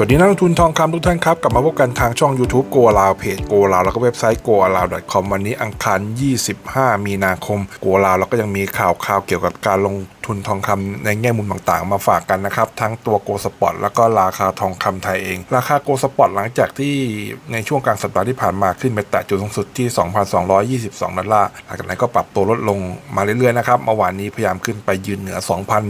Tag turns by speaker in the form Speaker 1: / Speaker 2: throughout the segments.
Speaker 1: สวัสดีนักลงทุนทองคำทุกท่านครับ กลับมาพบกันทางช่อง YouTube Go ลาวเพจ Go ลาวแล้วก็เว็บไซต์ go a l a w com วันนี้อังคาร 25 มีนาคม Go ลาวแล้วก็ยังมีข่าวข่าวเกี่ยวกับการลง ทุนทองคำในแง่มุมต่างๆ มาฝากกันนะครับ ทั้งตัว Go Spot แล้วก็ราคาทองคำไทยเอง ราคา Go Spot หลังจากที่ในช่วงกลางสัปดาห์ที่ผ่านมาขึ้นไปแตะจุดสูงสุดที่ 2,222 ดอลลาร์หลังจากนั้นก็ปรับตัวลดลงมาเรื่อยๆนะครับเมื่อวานนี้พยายามขึ้นไปยืนเหนือ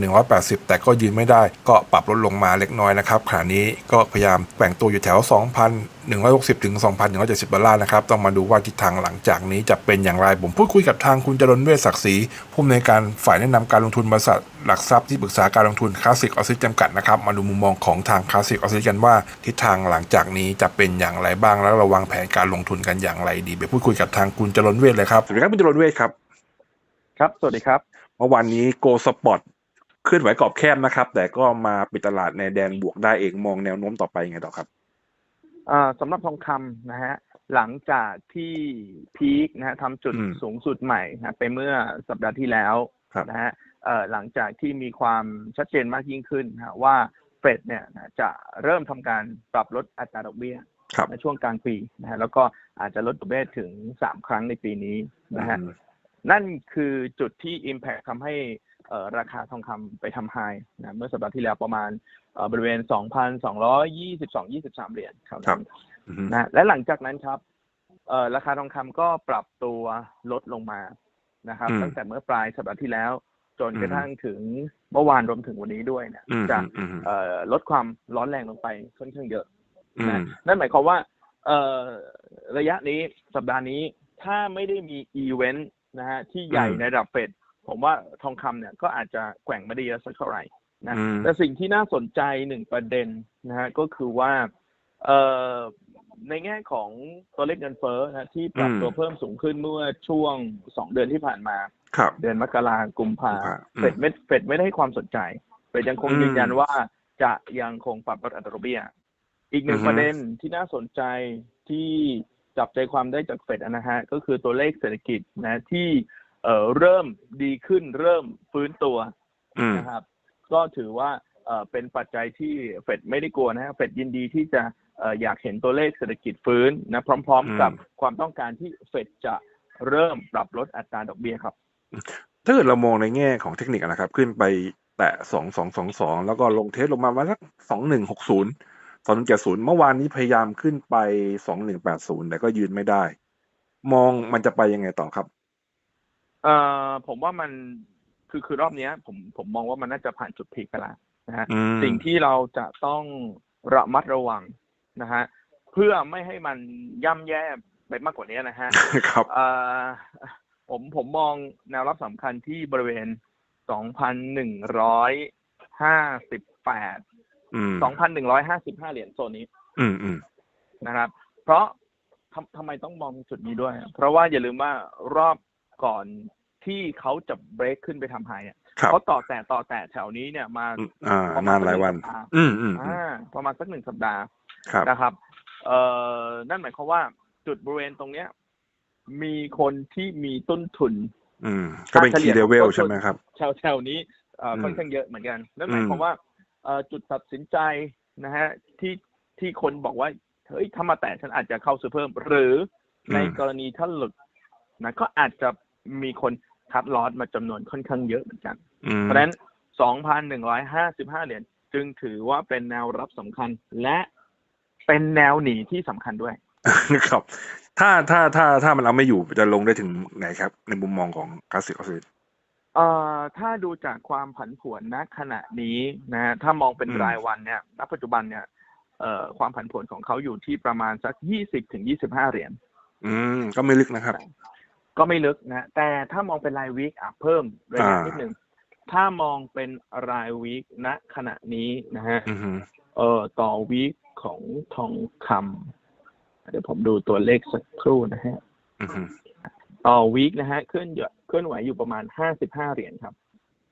Speaker 1: 2,180 แต่ก็ยืนไม่ได้ ก็ปรับลดลงมาเล็กน้อยนะครับขณะนี้ก็พยายามแกว่งตัวอยู่แถว 2,000 2,160ถึง2,170ดอลลาร์นะครับ ต้องมาดูว่าทิศทางหลังจากนี้จะเป็นอย่างไร ผมพูดคุยกับทางคุณจรนเวชศักดิ์ศรีผู้อำนวยการฝ่ายแนะนำการลงทุนบริษัทหลักทรัพย์ที่ปรึกษาการลงทุนคลาสสิกออสซิสจำกัดนะครับ มาดูมุมมองของทางคลาสสิกออสซิสกันว่าทิศทางหลังจากนี้จะเป็นอย่างไรบ้างแล้วเราวางแผนการลงทุนกันอย่างไรดี ไปพูดคุยกับทางคุณจรนเวชเลยครับสวัสดีครับคุณจรนเวชครับ
Speaker 2: ครับสวัสดีครับ
Speaker 1: เมื่อวานนี้โกสปอร์ตเคลื่อนไหวกรอบแคบนะครับ แต่ก็มาปิดตลาดในแดนบวกได้เองมองแนวโน้มต่อไปยังไงต่อครับ
Speaker 2: อ่า สำหรับทองคำนะฮะหลังจากที่พีคนะฮะทำจุด
Speaker 1: อืม
Speaker 2: สูงสุดใหม่นะไปเมื่อสัปดาห์ที่แล้ว
Speaker 1: ครับ
Speaker 2: นะฮะเอ่อหลังจากที่มีความชัดเจนมากยิ่งขึ้นนะฮะว่าเฟดเนี่ยนะจะเริ่มทำการปรับลดอัตราดอกเบี้ย
Speaker 1: ครับ
Speaker 2: ในช่วงกลางปีนะฮะแล้วก็อาจจะลดดอกเบี้ยถึงสามครั้งในปีนี้นะฮะ
Speaker 1: อืม
Speaker 2: นั่นคือจุดที่ Impact ทำให้เอ่อ ราคาทองคำไปทำไฮนะเมื่อสัปดาห์ที่แล้วประมาณเอ่อบริเวณ 2,222-23 เหรียญครับ
Speaker 1: ครับอืม
Speaker 2: นะและหลังจากนั้นครับเอ่อราคาทองคำก็ปรับตัวลดลงมานะครับ
Speaker 1: อืม
Speaker 2: ตั้งแต่เมื่อปลายสัปดาห์ที่แล้ว จน
Speaker 1: อืม
Speaker 2: กระทั่งถึงเมื่อวานรวมถึงวันนี้ด้วยเนี่ย
Speaker 1: อืม
Speaker 2: จะ
Speaker 1: อืม
Speaker 2: เอ่อลดความร้อนแรงลงไปค่อนข้างเยอะ
Speaker 1: อืม
Speaker 2: นะนั่นหมายความว่าเอ่อระยะนี้สัปดาห์นี้ถ้าไม่ได้มีอีเวนต์นะฮะที่ใหญ่
Speaker 1: อืม
Speaker 2: ในระดับเฟด ผมว่าทองคำเนี่ยก็อาจจะแกว่งไม่ได้เยอะสักเท่าไหร่นะ
Speaker 1: อืม
Speaker 2: แต่สิ่งที่น่าสนใจหนึ่งประเด็นนะฮะก็คือว่าเอ่อในแง่ของตัวเลขเงินเฟ้อนะที่ปรับ
Speaker 1: อืม
Speaker 2: ตัวเพิ่มสูงขึ้นเมื่อช่วงสองเดือนที่ผ่านมา
Speaker 1: ครับ
Speaker 2: เดือนมกรากุมภา
Speaker 1: กุมภาอืม
Speaker 2: เฟดไม่เฟดไม่ได้ให้ความสนใจเฟดยังคง
Speaker 1: อืม
Speaker 2: ยืนยันว่าจะยังคงปรับลดอัตราดอกเบี้ย อีกหนึ่ง
Speaker 1: อือฮึ
Speaker 2: ประเด็นที่น่าสนใจที่จับใจความได้จากเฟดนะฮะก็คือตัวเลขเศรษฐกิจนะที่ เอ่อเริ่มดีขึ้นเริ่มฟื้นตัว
Speaker 1: อืม
Speaker 2: นะครับ ก็ถือว่าเอ่อเป็นปัจจัยที่เฟดไม่ได้กลัวนะฮะเฟดยินดีที่จะเอ่ออยากเห็นตัวเลขเศรษฐกิจฟื้นนะพร้อม
Speaker 1: อืม
Speaker 2: ๆ กับความต้องการที่เฟดจะเริ่มปรับลดอัตราดอกเบี้ยครับ
Speaker 1: ถ้าเกิดเรามองในแง่ของเทคนิคอะนะครับ ขึ้นไปแตะสองสองสองสองแล้วก็ลงเทสลงมามาสักสองหนึ่งหกศูนย์สองหนึ่งเจ็ดศูนย์เมื่อวานนี้พยายามขึ้นไปสองหนึ่งแปดศูนย์แต่ก็ยืนไม่ได้ มองมันจะไปยังไงต่อครับ
Speaker 2: เอ่อผมว่ามันคือคือรอบเนี้ย ผมผมมองว่ามันน่าจะผ่านจุดพีคไปแล้วนะฮะ
Speaker 1: อืม
Speaker 2: สิ่งที่เราจะต้องระมัดระวังนะฮะเพื่อไม่ให้มันย่ำแย่ไปมากกว่านี้นะฮะ
Speaker 1: ครับ
Speaker 2: เอ่อผมผมมองแนวรับสำคัญที่บริเวณ2,158
Speaker 1: อืม
Speaker 2: 2,155เหรียญโซนนี้
Speaker 1: อืมอืม
Speaker 2: นะครับ เพราะทำทำไมต้องมองจุดนี้ด้วย เพราะว่าอย่าลืมว่ารอบก่อน ที่เขาจะเบรกขึ้นไปทำไฮเนี่ย
Speaker 1: ครับ
Speaker 2: เขาต่อแต่ต่อแต่แถวนี้เนี่ยมา
Speaker 1: อืมอ่า
Speaker 2: ประม
Speaker 1: นา
Speaker 2: ณ
Speaker 1: นหลายวัน
Speaker 2: สักงสัปดห์
Speaker 1: อืมอืมอืม
Speaker 2: อ่าประมาณสักหนึ่งสัปดาห์
Speaker 1: ครับ
Speaker 2: นะครับ เอ่อนั่นหมายความว่าจุดบริเวณตรงเนี้ย มีคนที่มีต้นทุน
Speaker 1: อืมก็เป็น
Speaker 2: ค่าเฉลี่
Speaker 1: คี
Speaker 2: ย
Speaker 1: ย์เลเวล
Speaker 2: ของต้นทุน
Speaker 1: ใช่ไหมครับ
Speaker 2: แถวแถวนี้เอ่ออ
Speaker 1: ม
Speaker 2: ค่อนข้างเยอะเหมือนกันนั่นหมาย
Speaker 1: อืม
Speaker 2: ความว่าเอ่อจุดตัดสินใจนะฮะที่ที่คนบอกว่าเฮ้ยถ้ามาแตะฉันอาจจะเข้าซื้อเพิ่ม หรือใน
Speaker 1: อืม
Speaker 2: กรณีถ้าหลุดนะก็อาจจะมีคน คัดลอสมาจำนวนค่อนข้างเยอะเหมือนกัน
Speaker 1: อืม
Speaker 2: เพราะฉะนั้น 2,155 เหรียญจึงถือว่าเป็นแนวรับสำคัญและเป็นแนวหนีที่สำคัญด้วย
Speaker 1: ครับ ถ้าถ้าถ้าถ้ามันเอาไม่อยู่จะลงได้ถึงไหนครับ ในมุมมองของคลาสสิกออสซิส
Speaker 2: เอ่อถ้าดูจากความผันผวนณขณะนี้นะฮะถ้ามองเป็น
Speaker 1: อืม
Speaker 2: รายวันเนี่ยณปัจจุบันเนี่ยเอ่อความผันผวนของเขาอยู่ที่ประมาณสัก20ถึง25เหรียญ
Speaker 1: อืม ก็ไม่ลึกนะครับ
Speaker 2: ก็ไม่ลึกนะแต่ถ้ามองเป็นรายวีคอะเพิ่มระยะ
Speaker 1: อ่านิ
Speaker 2: นิดหนึ่งถ้ามองเป็นรายวีคณขณะนี้นะฮะ
Speaker 1: อือฮึ
Speaker 2: เอ่อต่อวีคของทองคำเดี๋ยวผมดูตัวเลขสักครู่นะฮะ
Speaker 1: อือฮึ
Speaker 2: ต่อวีคนะฮะเคลื่อนอยู่เคลื่อนไหวอยู่ประมาณ55เหรียญครับ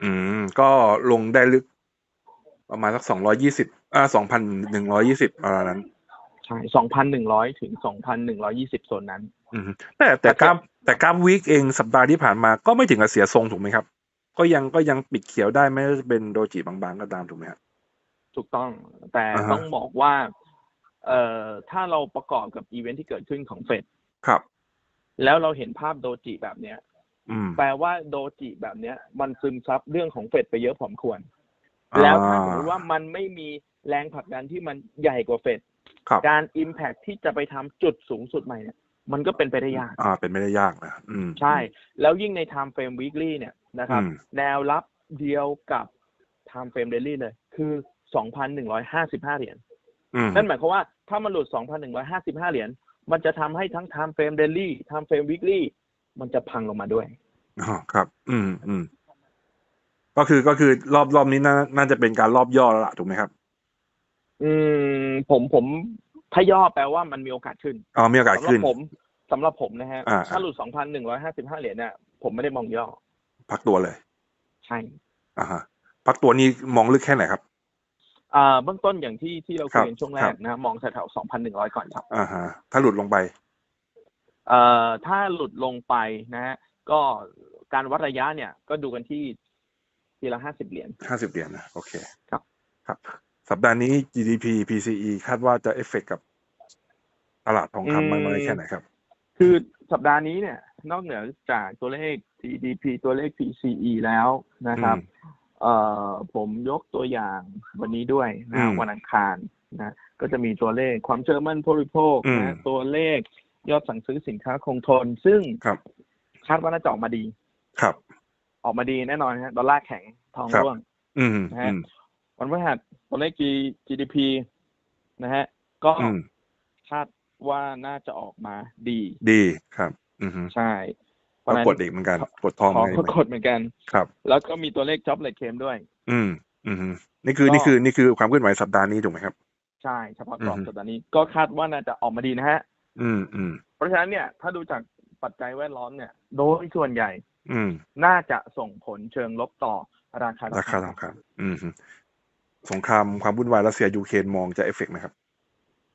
Speaker 1: อืม ก็ลงได้ลึก ประมาณสักสองร้อยี่สิบอ่าสองพันหนึ่งร้อยี่สิบประมาณนั้น
Speaker 2: ใช่2,100ถึง2,120โซนนั้น
Speaker 1: อืมแต่แต่กราฟแต่กราฟวีคเองสัปดาห์ที่ผ่านมาก็ไม่ถึงกับเสียทรงถูกไหมครับ ก็ยังก็ยังปิดเขียวได้ไม่ว่าจะเป็นโดจิบางๆก็ตามถูกไหมครับ
Speaker 2: ถูกต้องแต่
Speaker 1: อ่าฮะ
Speaker 2: ต้องบอกว่า เอ่อถ้าเราประกอบกับอีเวนท์ที่เกิดขึ้นของเฟด
Speaker 1: ครับ
Speaker 2: แล้วเราเห็นภาพโดจิแบบเนี้ย
Speaker 1: อืม
Speaker 2: แปลว่าโดจิแบบเนี้ย มันซึมซับเรื่องของเฟดไปเยอะพอสมควร แล้วถ้าสมมติว่ามันไม่มีแรงผลักดันที่มันใหญ่กว่าเฟด
Speaker 1: ครับ
Speaker 2: การ Impact ที่จะไปทำจุดสูงสุดใหม่เนี่ยมันก็เป็นไปได้ยาก
Speaker 1: อ่า เป็นไม่ได้ยากนะอืม
Speaker 2: ใช่ แล้วยิ่งใน Time Frame Weekly เนี่ยนะครับ
Speaker 1: อืม
Speaker 2: แนวรับเดียวกับ Time Frame Daily เลย คือ 2,155 เหรียญ
Speaker 1: อืม
Speaker 2: นั่นหมายความว่าถ้ามันหลุด 2,155 เหรียญมันจะทำให้ทั้ง Time Frame Daily Time Frame Weekly มันจะพังลงมาด้วย
Speaker 1: อ๋อครับ อืมอืมก็คือก็คือรอบรอบนี้น่าน่าจะเป็นการรอบย่อแล้วล่ะถูกไหมครับ
Speaker 2: อืมผมผมถ้าย่อแปลว่ามันมีโอกาสขึ้น
Speaker 1: อ๋อมีโอกาส
Speaker 2: สำหรั
Speaker 1: ขึ้น
Speaker 2: ผมสำหรับผมนะฮะ
Speaker 1: อ่า
Speaker 2: ถ้าหลุด2,155เหรียญเนี่ยผมไม่ได้มองย่อ
Speaker 1: พักตัวเลย
Speaker 2: ใช่
Speaker 1: อ่าฮะพักตัวนี้มองลึกแค่ไหนครับ
Speaker 2: อ่าเบื้องต้นอย่างที่ที่เรา
Speaker 1: ครั
Speaker 2: คุย
Speaker 1: บ
Speaker 2: กันช่วงแร
Speaker 1: ครั
Speaker 2: ก
Speaker 1: บ
Speaker 2: นะ มองแถวๆ2,100ก่อนครับ
Speaker 1: อ่าฮะถ้าหลุดลงไป
Speaker 2: เอ่อถ้าหลุดลงไปนะฮะก็การวัดระยะเนี่ยก็ดูกันที่ทีละ50เหรียญ
Speaker 1: ห้าสิบเหรียญนะโอเค
Speaker 2: ครับ
Speaker 1: ครับ สัปดาห์นี้ GDP PCE คาดว่าจะเอฟเฟกกับตลาดทองคำมากน้อยแค่ไหนครับ
Speaker 2: คือสัปดาห์นี้เนี่ย นอกเหนือจากตัวเลข GDP ตัวเลข PCE แล้วนะครับ
Speaker 1: อืม
Speaker 2: เอ่อผมยกตัวอย่างวันนี้ด้วย
Speaker 1: อื
Speaker 2: นะ
Speaker 1: ม
Speaker 2: วันอังคารนะก็จะมีตัวเลขความเชื่อมั่นผู้บริโภค
Speaker 1: อืม
Speaker 2: นะตัวเลขยอดสั่งซื้อสินค้าคงทน ซึ่ง
Speaker 1: ครับ
Speaker 2: คาดว่าน่าจะออกมาดี
Speaker 1: ครับ
Speaker 2: ออกมาดีแน่นอนฮะดอลลาร์แข็งทอง
Speaker 1: ครับ
Speaker 2: ร่วง
Speaker 1: อืม
Speaker 2: นะฮะ
Speaker 1: อืม
Speaker 2: วันพฤหัสตัวเลข G- GDP นะฮะ ก็
Speaker 1: อืม
Speaker 2: คาดว่าน่าจะออกมาดี
Speaker 1: ดีครับ อืมฮึ
Speaker 2: ใช่เพ
Speaker 1: ก็
Speaker 2: ราะฉะนั้น
Speaker 1: กดอีกเหมือนกันกดทอง
Speaker 2: ขอ
Speaker 1: เหมือน
Speaker 2: ก็
Speaker 1: กัน
Speaker 2: กดเหมือนกัน
Speaker 1: ครับ
Speaker 2: แล้วก็มีตัวเลข job rate claim ด้วย
Speaker 1: อืม อืมฮึนี่คือ
Speaker 2: ก็
Speaker 1: นี่คือนี่คือความเคลื่อนไหวสัปดาห์นี้ถูกไหมครับ
Speaker 2: ใช่เฉพาะกรอบ
Speaker 1: อือฮึ
Speaker 2: สัปดาห์นี้ก็คาดว่าน่าจะออกมาดีนะฮะ
Speaker 1: อืมอืม
Speaker 2: เพราะฉะนั้นเนี่ยถ้าดูจากปัจจัยแวดล้อมเนี่ย โดยส่วนใหญ่
Speaker 1: อืม
Speaker 2: น่าจะส่งผลเชิงลบต่อราคา
Speaker 1: ราคาทองคำอืมฮึ สงครามความวุ่นวายรัสเซียยูเครนมองจะเอฟเฟกไหมครับ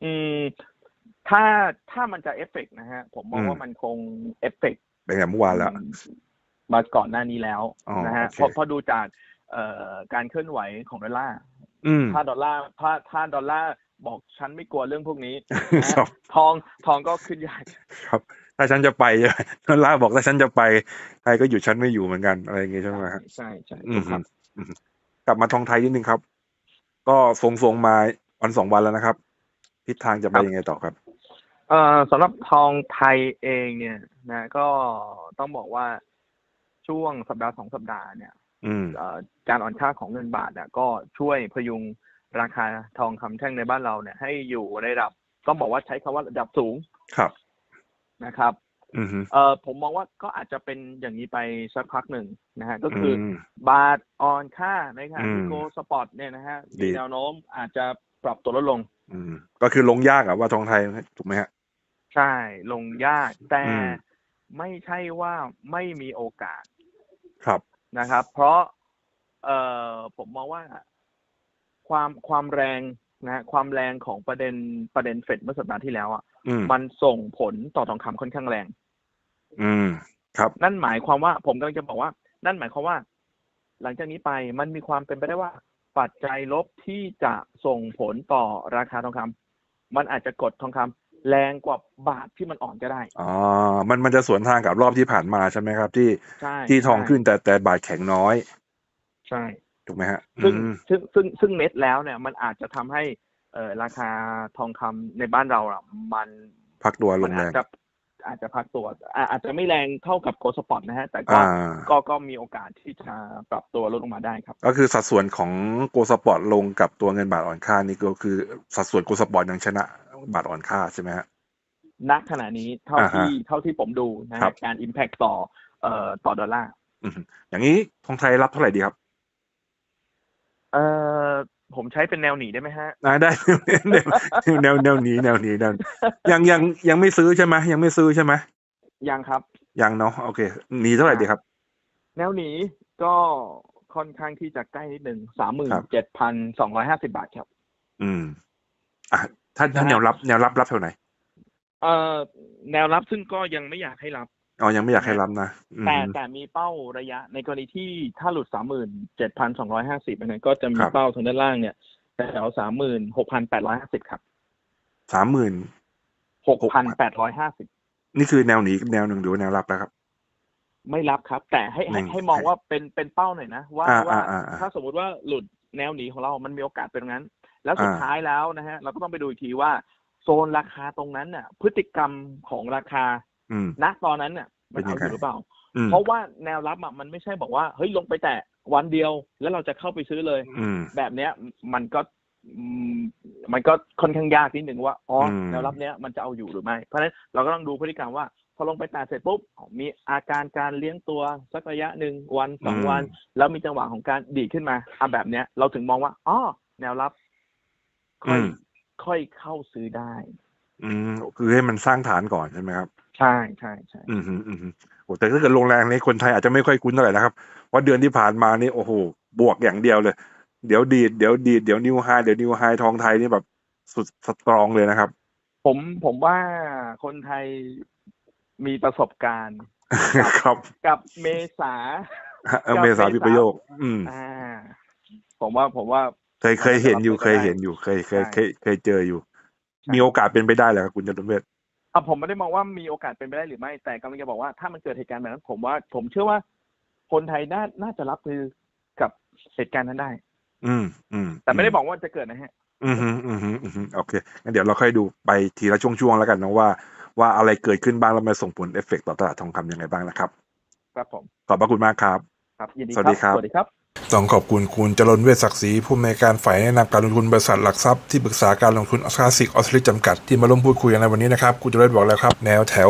Speaker 2: อืม ถ้าถ้ามันจะเอฟเฟกต์นะฮะ ผมมอง
Speaker 1: อืม
Speaker 2: ว่ามันคงเอฟเฟกต์
Speaker 1: เป็นแบบเมื่อวานแล้ว
Speaker 2: มาก่อนหน้านี้แล้ว
Speaker 1: อ๋อ
Speaker 2: นะฮะ
Speaker 1: โอเค
Speaker 2: เพราะเพราะดูจากเอ่อการเคลื่อนไหวของดอลลาร์
Speaker 1: อืม
Speaker 2: ถ้าดอลลาร์ถ้าถ้าดอลลาร์บอกฉันไม่กลัวเรื่องพวกนี้นะ
Speaker 1: ครั
Speaker 2: ฮะ
Speaker 1: บ
Speaker 2: ทองทองก็ขึ้นใหญ่
Speaker 1: ครับ ถ้าฉันจะไปนั่นล่าบอกถ้าฉันจะไปไทยก็อยู่ฉันไม่อยู่เหมือนกันอะไรอย่างงี้ใช่ไหมครับ
Speaker 2: ใช่ใช่
Speaker 1: อื
Speaker 2: ถู
Speaker 1: ม
Speaker 2: กครับ
Speaker 1: อืมกลับมาทองไทยนิดนึงครับ ก็ทรงๆมาวันสองวันแล้วนะครับทิศทางจะไปยังไงต่อครับ
Speaker 2: เอ่อสำหรับทองไทยเองเนี่ยนะก็ต้องบอกว่าช่วงสัปดาห์สองสัปดาห์เนี่ย
Speaker 1: อืม
Speaker 2: เอ่อการอ่อนค่าของเงินบาทเนี่ยก็ช่วยพยุงราคาทองคำแท่งในบ้านเราเนี่ย ให้อยู่ในระดับ ต้องบอกว่าใช้คำว่าระดับสูง
Speaker 1: ครับ
Speaker 2: นะครับ
Speaker 1: อืมฮึ
Speaker 2: เอ่อผมมองว่าก็อาจจะเป็นอย่างนี้ไปสักพักหนึ่งนะฮะก็คืออ
Speaker 1: ม
Speaker 2: บาทอ่อนค่าในขณะที่
Speaker 1: อืม
Speaker 2: โกสปอร์ตเนี่ยนะฮะ
Speaker 1: ดี
Speaker 2: มีแนวโน้มอาจจะปรับตัวลดลง
Speaker 1: อืม ก็คือลงยากอะว่าทองไทยถูกไหมฮะ
Speaker 2: ใช่ลงยากแต่
Speaker 1: อืม
Speaker 2: ไม่ใช่ว่าไม่มีโอกาส
Speaker 1: ครับ
Speaker 2: นะครับ เพราะ เอ่อผมมองว่า ความความแรงนะฮะความแรงของประเด็นประเด็นเฟดเมื่อสัปดาห์ที่แล้วอะ
Speaker 1: อืม
Speaker 2: มันส่งผลต่อทองคำค่อนข้างแรง
Speaker 1: อืม ครับ
Speaker 2: นั่นหมายความว่า ผมกำลังจะบอกว่า นั่นหมายความว่า หลังจากนี้ไปมันมีความเป็นไปได้ว่า ปัจจัยลบที่จะส่งผลต่อราคาทองคำมันอาจจะกดทองคำแรงกว่าบาทที่มันอ่อนก็ได้
Speaker 1: อ๋อมันมันจะสวนทางกับรอบที่ผ่านมาใช่ไหมครับ ที่
Speaker 2: ใช่
Speaker 1: ที่ทอง
Speaker 2: ใช่
Speaker 1: ขึ้นแต่แต่บาทแข็งน้อย
Speaker 2: ใช่
Speaker 1: ถูกไหมฮะ
Speaker 2: ซึ่ง
Speaker 1: อืม
Speaker 2: ซึ่งซึ่งซึ่งเน็ตแล้วเนี่ย มันอาจจะทำให้เอ่อราคาทองคำในบ้านเราอะมัน
Speaker 1: พักตัวล
Speaker 2: มั
Speaker 1: ง
Speaker 2: น
Speaker 1: แร
Speaker 2: อาจ
Speaker 1: ง
Speaker 2: จะ อาจจะพักตัวอะอาจจะไม่แรงเท่ากับโกลสปอร์ตนะฮะ แต่ก็
Speaker 1: อ่า
Speaker 2: ก็ก็มีโอกาสที่จะปรับตัวลดลงมาได้ครับ
Speaker 1: ก็คือสัดส่วนของโกลสปอร์ตลงกับตัวเงินบาทอ่อนค่านี่ก็คือสัดส่วนโกลสปอร์ตยังชนะบาทอ่อนค่าใช่ไหมฮะ
Speaker 2: ณขณะนี้เท่า
Speaker 1: อ่าฮะ
Speaker 2: ที่เท่าที่ผมดูนะ
Speaker 1: ครั
Speaker 2: ฮะ
Speaker 1: บ
Speaker 2: การ Impact ต่อเอ่อต่อดอลลาร์
Speaker 1: อืมอย่างนี้ทองไทยรับเท่าไหร่ดีครับ
Speaker 2: เอ่อ ผมใช้เป็นแนวหนีได้ไหมฮะ
Speaker 1: อ่าได้แนวแนวแนวหนี้แนวหนี้แนวยังยังยังไม่ซื้อใช่ไหมยังไม่ซื้อใช่ไหม
Speaker 2: ยังครับ
Speaker 1: ยังเนาะโอเคหนีเท่าไหร่ดีครับ
Speaker 2: แนวหนีก็ค่อนข้างที่จะใกล้นิดหนึ่งสามหมื่น
Speaker 1: ครับ
Speaker 2: เจ็ดพันสองร้อยห้าสิบาทครับ
Speaker 1: อืม อะถ้าถ้า
Speaker 2: นะฮะ
Speaker 1: แนวรับแนวรับรับเท่าไหร่
Speaker 2: เอ่อแนวรับซึ่งก็ยังไม่อยากให้รับ
Speaker 1: อ๋อยังไม่อยากให้รับนะอืม
Speaker 2: แต่แต่มีเป้าระยะในกรณีที่ถ้าหลุดสามหมื่นเจ็ดพันสองร้อยห้าสิบนั้นก็จะมี
Speaker 1: ครับ
Speaker 2: เป้าทางด้านล่างเนี่ยแถวสามหมื่นหกพันแปดร้อยห้าสิบครับ
Speaker 1: สามหมื่น
Speaker 2: หกพันแปดร้อยห้าสิบ
Speaker 1: นี่คือแนวหนีแนวหนึ่งหรือว่าแนวรับแล้วครับ
Speaker 2: ไม่รับครับ แต่ให้ให้
Speaker 1: หนึ่ง
Speaker 2: ให้มองว่าเป็นเป็นเป้าหน่อยนะว่า
Speaker 1: อ่า
Speaker 2: ว่า
Speaker 1: อ่าอ่า
Speaker 2: ถ้าสมมุติว่าหลุดแนวหนีของเรา มันมีโอกาสเป็นตรงนั้น แล้วสุด
Speaker 1: อ่า
Speaker 2: ท้ายแล้วนะฮะ เราก็ต้องไปดูอีกทีว่า โซนราคาตรงนั้นน่ะ พฤติกรรมของราคา
Speaker 1: อืม
Speaker 2: ณตอนนั้นน่ะมัน
Speaker 1: เป็นยั
Speaker 2: เอา
Speaker 1: งไง
Speaker 2: อยู่หรือเปล่า
Speaker 1: อืม
Speaker 2: เพราะว่าแนวรับอะมันไม่ใช่บอกว่าเฮ้ยลงไปแต่วันเดียวแล้วเราจะเข้าไปซื้อเลย
Speaker 1: อืม
Speaker 2: แบบเนี้ยมันก็อืมมันก็ค่อนข้างยากนิดหนึ่งว่าอ๋ออ
Speaker 1: ม
Speaker 2: แนวรับเนี้ยมันจะเอาอยู่หรือไม่ เพราะฉะนั้นเราก็ต้องดูพฤติกรรมว่า พอลงไปแตะเสร็จปุ๊บมีอาการการเลี้ยงตัวสักระยะหนึ่งวันสองวัน แล้วมีจังหวะของการดีดขึ้นมาอะแบบเนี้ยเราถึงมองว่าอ๋อแนวรับค่อย
Speaker 1: อืม
Speaker 2: ค่อยเข้าซื้อได้
Speaker 1: อืมคือให้มันสร้างฐานก่อนใช่ไหมครับ
Speaker 2: ใช่ใช่ใช่
Speaker 1: อืมฮึอืมฮึโอ้แต่ถ้าเกิดลงแรงนี้คนไทยอาจจะไม่ค่อยคุ้นเท่าไหร่นะครับเพราะเดือนที่ผ่านมานี่โอ้โหบวกอย่างเดียวเลย เดี๋ยวดีดเดี๋ยวดีดเดี๋ยวนิวไฮเดี๋ยวนิวไฮทองไทยนี่แบบสุดสตรองเลยนะครับ
Speaker 2: ผมผมว่าคนไทยมีประสบการณ์
Speaker 1: ครับ
Speaker 2: กับเมษา
Speaker 1: เออเมษาพิประโยค อืม
Speaker 2: อ่า ผมว่าผมว่า
Speaker 1: เคยเคยเห็นอยู่
Speaker 2: มันจะ
Speaker 1: เคย
Speaker 2: รับ
Speaker 1: เห็นอยู่เคยเคย
Speaker 2: ใช่
Speaker 1: เคยเคยเจออยู่
Speaker 2: ใช่
Speaker 1: มีโอกาสเป็นไปได้เหรอครับคุณจตุเวช
Speaker 2: อะผมไม่ได้มองว่ามีโอกาสเป็นไปได้หรือไม่ แต่กำลังจะบอกว่าถ้ามันเกิดเหตุการณ์แบบนั้นผมว่า ผมเชื่อว่า คนไทยน่าน่าจะรับมือกับเหตุการณ์นั้นได้
Speaker 1: อืมอืม
Speaker 2: แต่ไม่ได้บอกว่าจะเกิดนะฮะ
Speaker 1: อืมฮึอืมฮึอืมฮึโอเคงั้นเดี๋ยวเราค่อยดูไปทีละช่วงๆแล้วกันนะว่า ว่าอะไรเกิดขึ้นบ้างแล้วมันส่งผลเอฟเฟกต์ต่อตลาดทองคำยังไงบ้างนะครับ
Speaker 2: ครับผม
Speaker 1: ขอบพระคุณมากครับ
Speaker 2: ครับยินดี
Speaker 1: สวัสดีครับ
Speaker 2: สวัสดีครับ
Speaker 1: ต้องขอบคุณคุณจรนเวชศักดิ์ศรีผู้อำนการฝ่ายแนะนำการลงทุนบริษัทหลักทรัพย์ที่ปรึกษาการลงทุนออสคาสิกออสตริจำกัดที่มาร่วมพูดคุยกันในวันนี้นะครับคุณจรนบอกแล้วครับ แนวแถว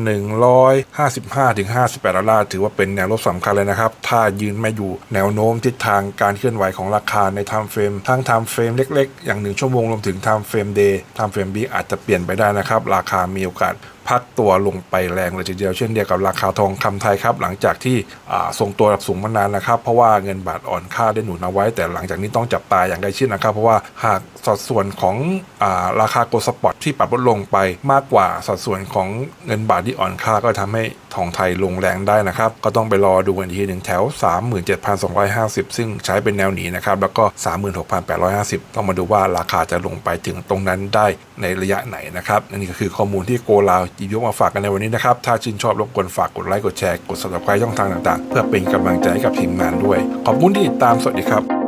Speaker 1: 2,155ถึง58ดอลลาร์ถือว่าเป็นแนวรับสำคัญเลยนะครับ ถ้ายืนไม่อยู่แนวโน้มทิศทางการเคลื่อนไหวของราคาในไทม์เฟรมทั้งไทม์เฟรมเล็ก ๆ อย่าง 1 ชั่วโมงรวมถึงไทม์เฟรมเดย์ไทม์เฟรมบีอาจจะเปลี่ยนไปได้นะครับราคามีโอกาส พักตัวลงไปแรงเลยทีเดียวเช่นเดียวกับราคาทองคำไทยครับหลังจากที่อ่าทรงตัวสูงมานานนะครับ เพราะว่าเงินบาทอ่อนค่าได้หนุนเอาไว้ แต่หลังจากนี้ต้องจับตาอย่างใกล้ชิดนะครับ เพราะว่าหากสัดส่วนของอาราคาโกลสปอตที่ปรับลดลงไปมากกว่าสัดส่วนของเงินบาทที่อ่อนค่าก็ทำให้ทองไทยลงแรงได้นะครับ ก็ต้องไปรอดูกันอีกทีหนึ่งแถว 37,250 ซึ่งใช้เป็นแนวหนีนะครับ แล้วก็ 36,850 ต้องมาดูว่าราคาจะลงไปถึงตรงนั้นได้ในระยะไหนนะครับนนี้ก็คือข้อมูลที่โกลาวหยิบยกมาฝากกันในวันนี้นะครับ ถ้าชื่นชอบรบกวนฝากกดไลค์กดแชร์กด subscribe ช่องทางต่างๆ เพื่อเป็นกำลังใจให้กับทีมงานด้วย ขอบคุณที่ติดตามสวัสดีครับ